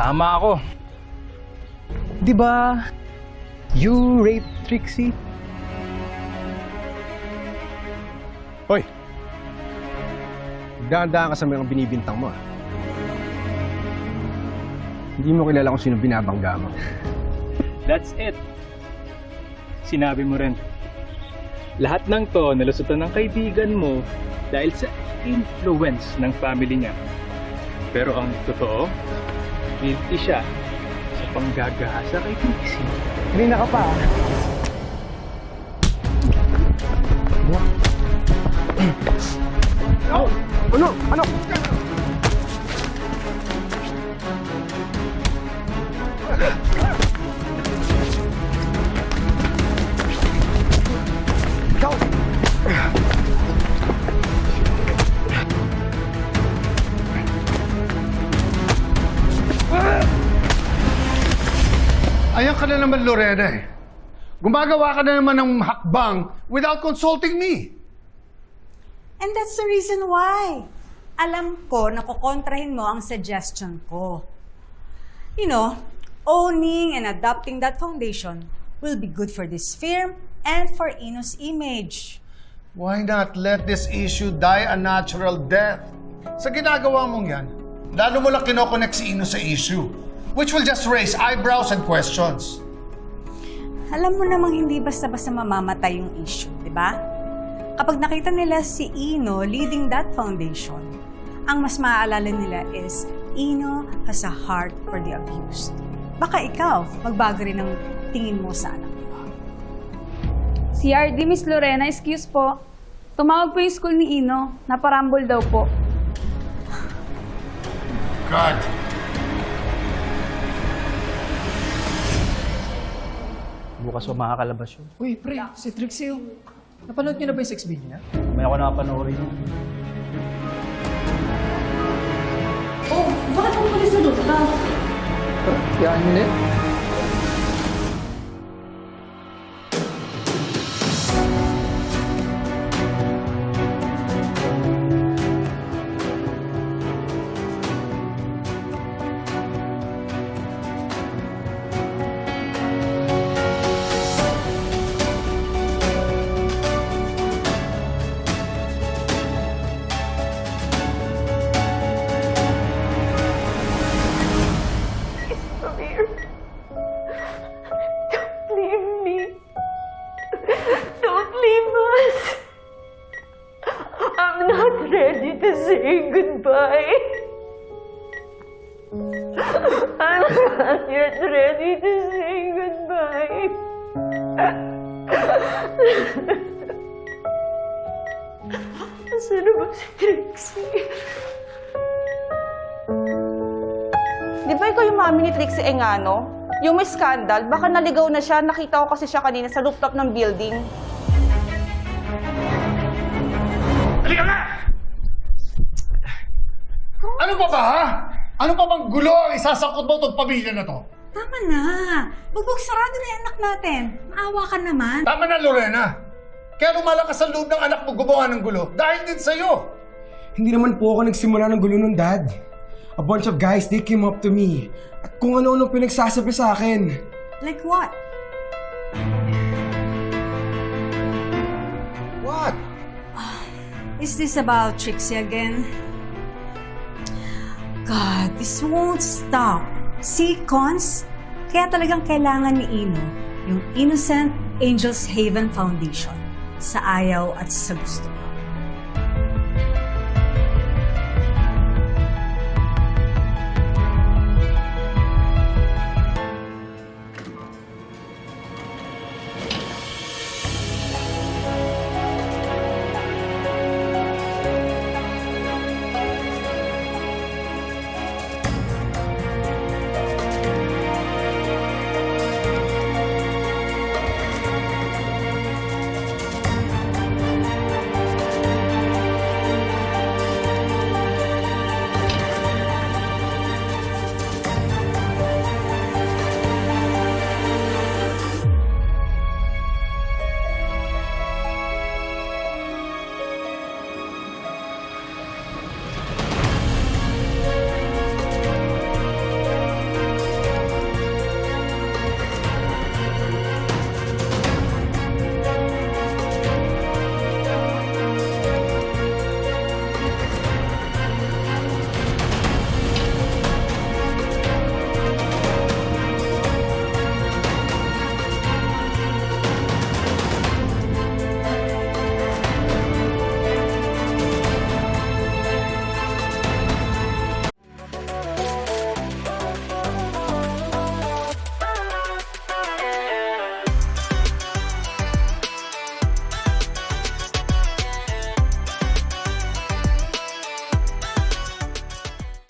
Tama ako. Di ba? You rape Trixie? Hoy! Daan-daan ka sa mga binibintang mo. ah. Hindi mo kilala kung sino binabangga mo. That's it. Sinabi mo rin. Lahat ng to nalusutan ng kaibigan mo dahil sa influence ng family niya. Pero ang totoo, guilty siya sa panggagahasa kay Trixie. Kanina ka pa. Oh, ano? Ano? Na naman, Lorena eh. Gumagawa ka na naman ng hakbang without consulting me. And that's the reason why. Alam ko na kukontrahin mo ang suggestion ko. You know, owning and adopting that foundation will be good for this firm and for Ino's image. Why not let this issue die a natural death? Sa ginagawa mong yan, lalo mo lang kinoconnect si Ino sa issue, which will just raise eyebrows and questions. Alam mo namang hindi basta-basta mamamatay yung issue, di ba? Kapag nakita nila si Ino leading that foundation, ang mas maaalala nila is Ino has a heart for the abused. Baka ikaw, magbago rin ang tingin mo sa anak mo. CRD, Miss Lorena, excuse po. Tumawag po yung school ni Ino. Naparambol daw po. God. Bukas pa makakalabas yun. Uy, pre, si Trixie yung... Napanood niyo na ba yung sex video niya? May ako nakapanoorin yun. Oh, bakit mo pala sa loob? Yan yun to say goodbye. I'm not yet ready to say goodbye. Nasaan na ba si Trixie? Di ba ikaw yung mami ni Trixie Engano? Yung may scandal, baka naligaw na siya. Nakita ko kasi siya kanina sa rooftop ng building. Ano pa ba, ha? Ano pa bang gulo ang isasakot mo itong pamilya na to? Tama na. Bugbog sarado na yung anak natin. Maawa ka naman. Tama na, Lorena. Kaya lumalakas ang loob ng anak mo gumawa ng gulo dahil din sa'yo. Hindi naman po ako nagsimula ng gulo nun, Dad. A bunch of guys, they came up to me. At kung ano-ano pinagsasabi sa akin. Like what? What? Is this about Trixie again? God, this won't stop. See, Cons? Kaya talagang kailangan ni Ino yung Innocent Angels Haven Foundation sa ayaw at sa gusto.